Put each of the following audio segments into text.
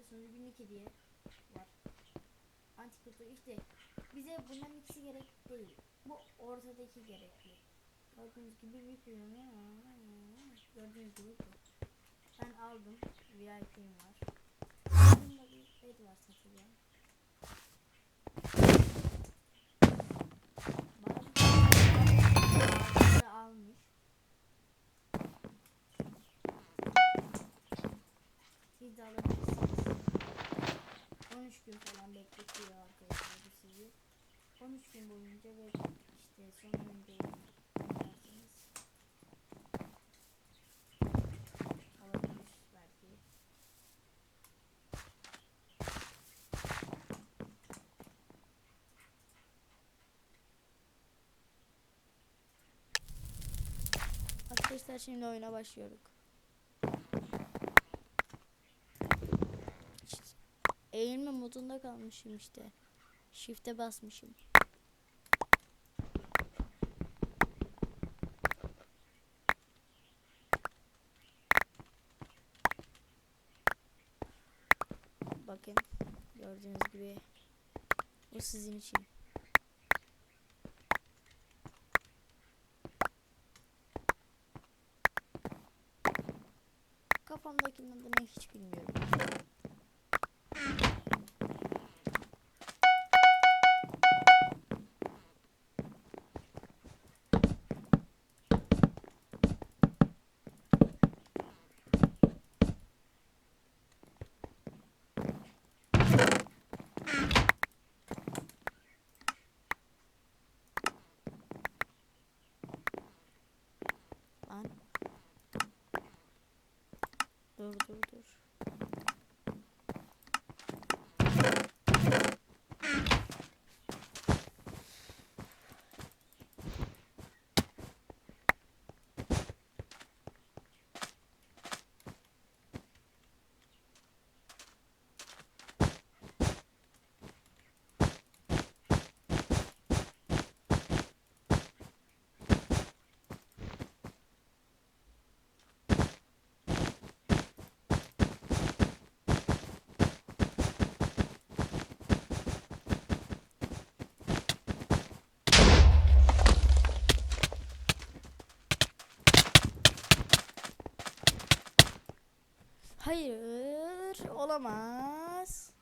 görüyorsunuz günlük hediye var. Antikültür işte bize bunların ikisi gerek değil. Bu ortadaki gerekli. Gördüğünüz gibi ürünü gördüğünüz gibi bu. Ben aldım. VIP'm var. Bunda bir bed var. Bazı almış. Siz de. 13 gün falan bekletiyor arkadaşlar sizi. 13 gün boyunca ve işte son önce oynarsınız. Olabilir belki. Arkadaşlar şimdi oyuna başlıyoruz. İşte Eğilme modunda kalmışım işte. Shift'e basmışım. Bakın gördüğünüz gibi bu sizin için. Kafamdakinin adını hiç bilmiyorum. Dur dur dur. Hayır, olamaz.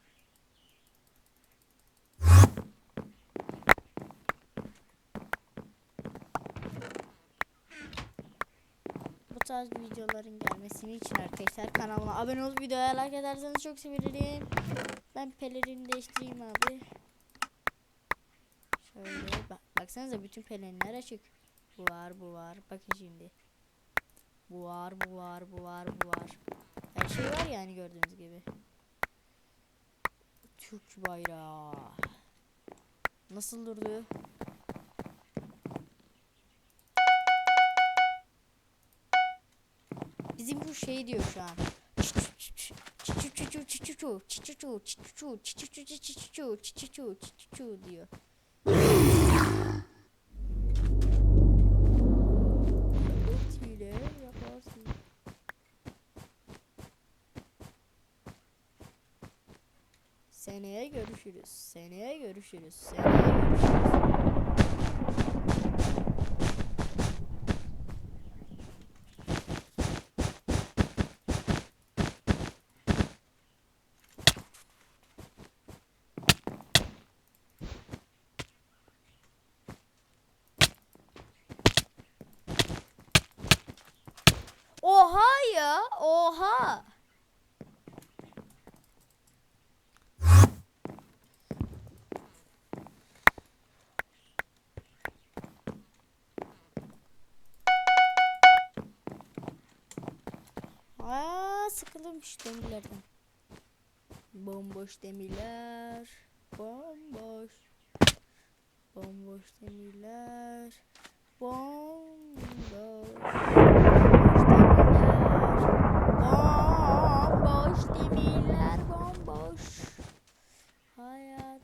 Bu tarz videoların gelmesini için arkadaşlar kanalıma abone olup videoya like ederseniz çok sevinirim. Ben pelerini değiştireyim abi. Şöyle bak baksanıza bütün pelerinler açık. Bu var, bu var. Bakın şimdi. Bu var, bu var, bu var, bu var. Şey var yani gördüğünüz gibi. Türk bayrağı. Nasıl durdu? Bizim bu şey diyor şu an. diyor. Görüşürüz. Seneye görüşürüz. Seneye görüşürüz. Oha ya, oha. Şu demirlerden. Bomboş demirler. Bomboş. Bomboş demirler. Bomboş. Bomboş demirler. Bomboş. Hayat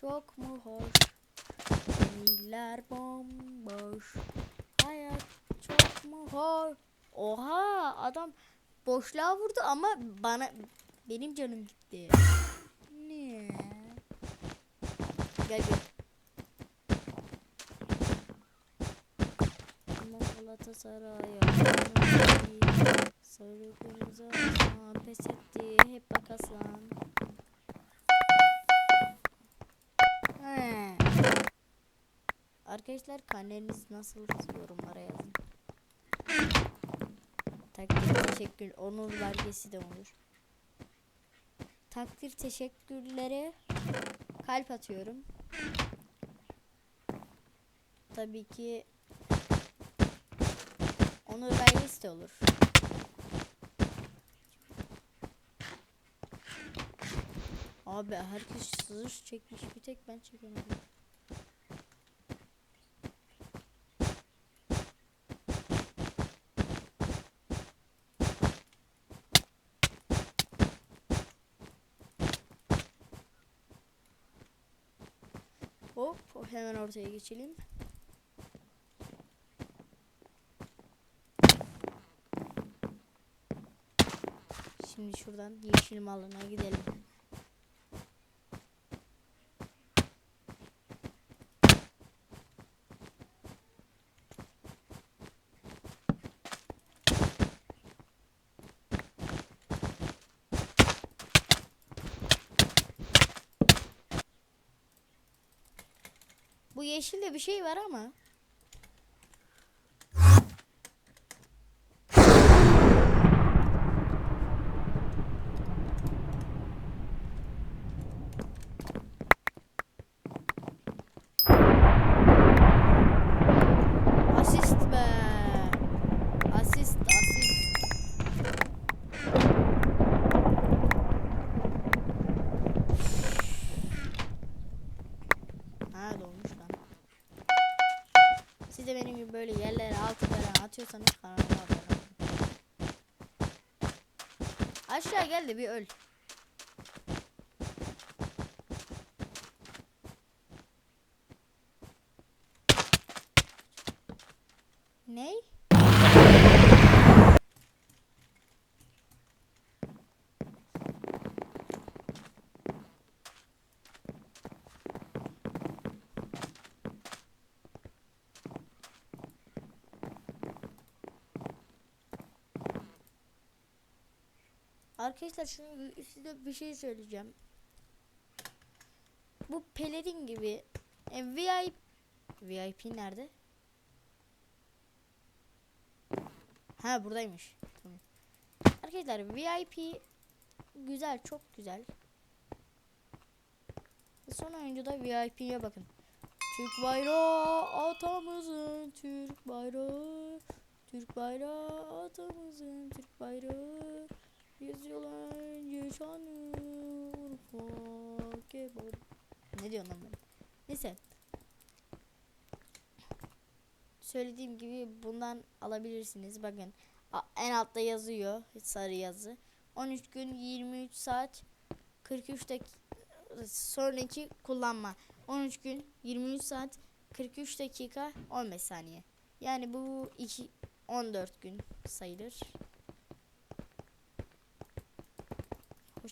çok mu hoş? Demirler bomboş. Hayat çok mu hoş? Oha adam boşluğa vurdu ama bana Benim canım gitti. Ne? Gel gel. Galatasaray'a Sarı kırmızı pes etti hep bak aslan He. Arkadaşlar karneleriniz nasıl yorumlara yazın Takdir teşekkür onur belgesi de olur Takdir teşekkürlere kalp atıyorum Tabii ki Onur belgesi de olur. Abi herkes sızır çekmiş bir tek ben çekemedim. Hop hemen ortaya geçelim. Şimdi şuradan yeşil malına gidelim. Bu yeşilde bir şey var ama. Ha dolmuş. Siz de benim gibi böyle yerlere altı falan atıyorsanız kanalıma abone olun. Aşağı gel de bir öl. Ney? Arkadaşlar şunu size bir şey söyleyeceğim. Bu pelerin gibi e, VIP VIP nerede? Ha buradaymış. Arkadaşlar VIP güzel çok güzel. Son oyuncuda VIP'ye bakın. Türk bayrağı atamızın Türk bayrağı Türk bayrağı atamızın Türk bayrağı Yazıyorlar yaşanır Urfa kebap Ne diyorsun lan? Neyse. Söylediğim gibi bundan alabilirsiniz. Bakın en altta yazıyor sarı yazı. 13 gün 23 saat 43 dakika sonraki kullanma. 13 gün 23 saat 43 dakika 15 saniye. Yani bu 2 14 gün sayılır